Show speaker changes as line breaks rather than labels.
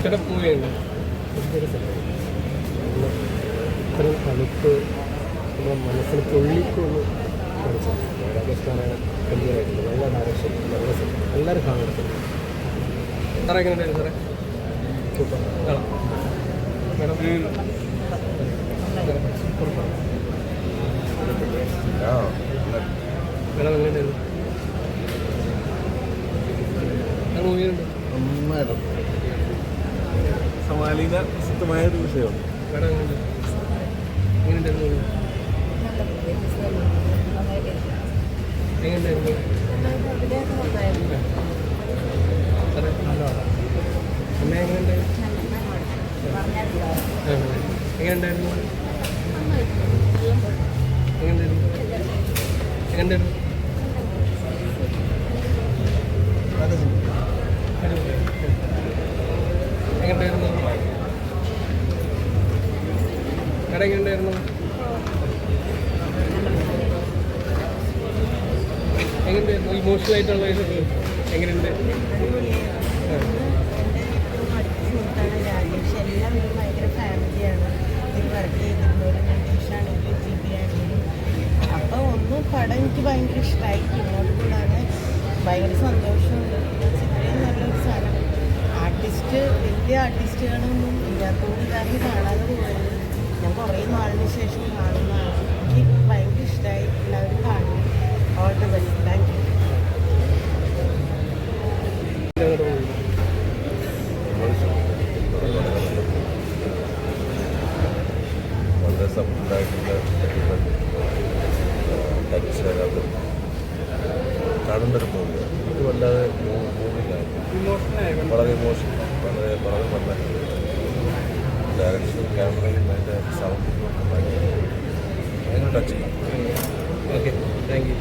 ഇഷ്ടപ്പെട്ട
പോവുകയാണ് ഇത്രയും തണുപ്പ് നമ്മുടെ മനസ്സിന് തൊള്ളിക്കൊന്ന് കാണിച്ചു രാജസ്ഥാനാണ് ഗംഭീരമായിട്ടുണ്ട് നല്ല ഡയറക്ഷൻ നല്ല എല്ലാവരും സിനിമ
സാറേ എങ്ങനെ ഉണ്ടായിരുന്നു സാറേ?
സൂപ്പർ.
മേഡം? മേഡം എങ്ങനെ ഉണ്ടായിരുന്നു മൂവിയുണ്ട്.
നന്നായിട്ടുണ്ട് സമാലീന ശുദ്ധമായ ഒരു വിഷയമാണ്.
എങ്ങനെയുണ്ടായിരുന്നു? എങ്ങനെയുണ്ടായിരുന്നു? എങ്ങനെ ഉണ്ടായിരുന്നു movie? എങ്ങനെ ഉണ്ടായിരുന്നു സാറേ അമ്മ എങ്ങനെ ഉണ്ടായിരുന്നു ആ, എങ്ങനെ ഉണ്ടായിരുന്നു എങ്ങനെ ഉണ്ടായിരുന്നു എങ്ങനെ ഉണ്ടായിരുന്നു എങ്ങനെ ഉണ്ടായിരുന്നു കട എങ്ങനെ ഉണ്ടായിരുന്നു. എങ്ങനെയുണ്ടായിരുന്നു ഇമോഷണൽ ആയിട്ടുള്ള എങ്ങനെയുണ്ട്?
അപ്പോൾ ഒന്ന് പടം എനിക്ക് ഭയങ്കര ഇഷ്ടമായി ഇങ്ങോട്ട് കൂടാതെ ഭയങ്കര സന്തോഷമുണ്ട് ഇത്രയും നല്ലൊരു സ്ഥലം ആർട്ടിസ്റ്റ് വലിയ ആർട്ടിസ്റ്റുകളൊന്നും ഇല്ലാത്തതുകൊണ്ട് കാരണം കാണാതെ കുറേ നാളിന് ശേഷം കാണുന്നതാണ് എനിക്ക് ഭയങ്കര ഇഷ്ടമായി എല്ലാവരും കാണും. All the best thank you
വളരെ സപ്പോർട്ടായിട്ടുള്ള ടച്ച് അത് കാണേണ്ട ഒരു മൂവി എനിക്ക് വല്ലാതെ വളരെ ഇമോഷൻ വളരെ വളരെ നല്ല ഡയറക്ഷൻ ക്യാമറയും അതിന്റെ സൗണ്ട് ഭയങ്കര ടച്ച് ചെയ്യും
ഓക്കെ താങ്ക് യു